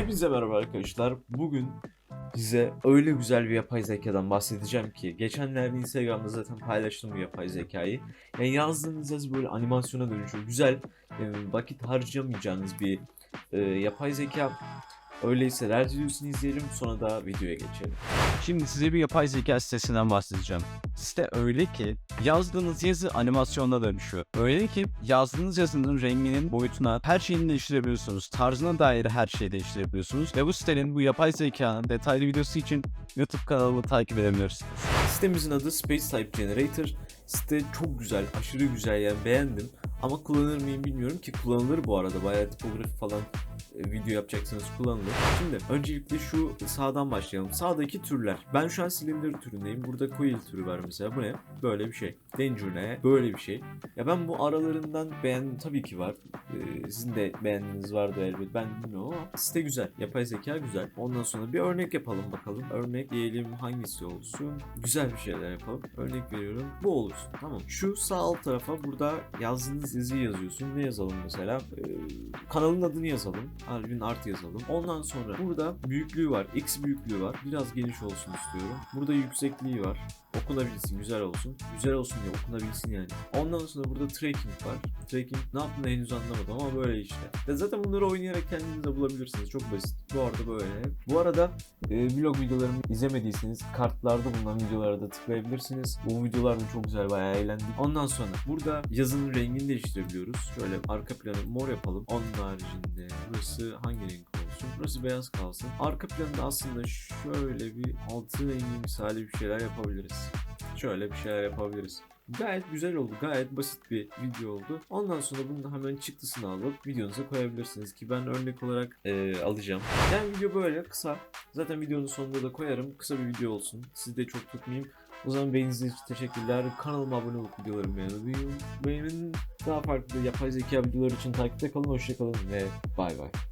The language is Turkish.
Hepinize merhaba arkadaşlar. Bugün size öyle güzel bir yapay zekadan bahsedeceğim ki geçenlerde Instagram'da zaten paylaştım bu yapay zekayı. Yani yazdığınız yazı böyle animasyona dönüşüyor. Güzel, e, vakit harcamayacağınız bir e, yapay zeka. Öyleyse Red videosunu izleyelim sonra da videoya geçelim. Şimdi size bir yapay zeka sitesinden bahsedeceğim. Site öyle ki yazdığınız yazı animasyonda dönüşüyor. Öyle ki yazdığınız yazının renginin, boyutuna, her şeyini değiştirebiliyorsunuz. Tarzına dair her şeyi değiştirebiliyorsunuz. Ve bu sitenin bu yapay zekanın detaylı videosu için YouTube kanalımı takip edebilirsiniz. Sitemizin adı Space Type Generator. Site çok güzel, aşırı güzel yani beğendim. Ama kullanır mıyım bilmiyorum ki kullanılır bu arada. Bayağı tipografi falan video yapacaksanız kullanılır. Şimdi öncelikle şu sağdan başlayalım. Sağdaki türler. Ben şu an silindir türündeyim. Burada coil türü var mesela. Bu ne? Böyle bir şey. Danger ne? Böyle bir şey. Ya ben bu aralarından beğendim tabii ki var. Ee, sizin de beğendiğiniz vardı elbet. Ben bilmiyorum site güzel. Yapay zeka güzel. Ondan sonra bir örnek yapalım bakalım. Örnek diyelim hangisi olsun? Güzel bir şeyler yapalım. Örnek veriyorum. Bu olursun. Tamam. Şu sağ alt tarafa burada yazdığınız yazıyı yazıyorsun. Ne yazalım mesela? Ee, kanalın adını yazalım. Alvin Art yazalım. Ondan sonra burada büyüklüğü var. X büyüklüğü var. Biraz geniş olsun istiyorum. Burada yüksekliği var. Okunabilsin, güzel olsun. Güzel olsun diye okunabilsin yani. Ondan sonra burada tracking var. Tracking ne yaptığını henüz anlamadım ama böyle işte. Ya zaten bunları oynayarak kendiniz de bulabilirsiniz. Çok basit. Bu arada böyle. Bu arada e, vlog videolarımı izlemediyseniz kartlarda bulunan videolara da tıklayabilirsiniz. Bu videolar da çok güzel bayağı eğlendik. Ondan sonra burada yazının rengini değiştirebiliyoruz. Şöyle arka planı mor yapalım. Onun haricinde burası hangi renk olsun? Burası beyaz kalsın. Arka planda aslında şöyle bir altın rengi misali bir şeyler yapabiliriz. Şöyle bir şeyler yapabiliriz. Gayet güzel oldu. Gayet basit bir video oldu. Ondan sonra bunu hemen çıktısını alıp videonuza koyabilirsiniz ki ben örnek olarak eee, alacağım. Yani video böyle kısa. Zaten videonun sonunda da koyarım. Kısa bir video olsun. Sizi de çok tutmayayım. O zaman beğeniniz teşekkürler. Kanalıma abone olup videolarımı beğenin. Beğenin. Daha farklı yapay zeka videoları için takipte kalın. Hoşçakalın ve bay bay.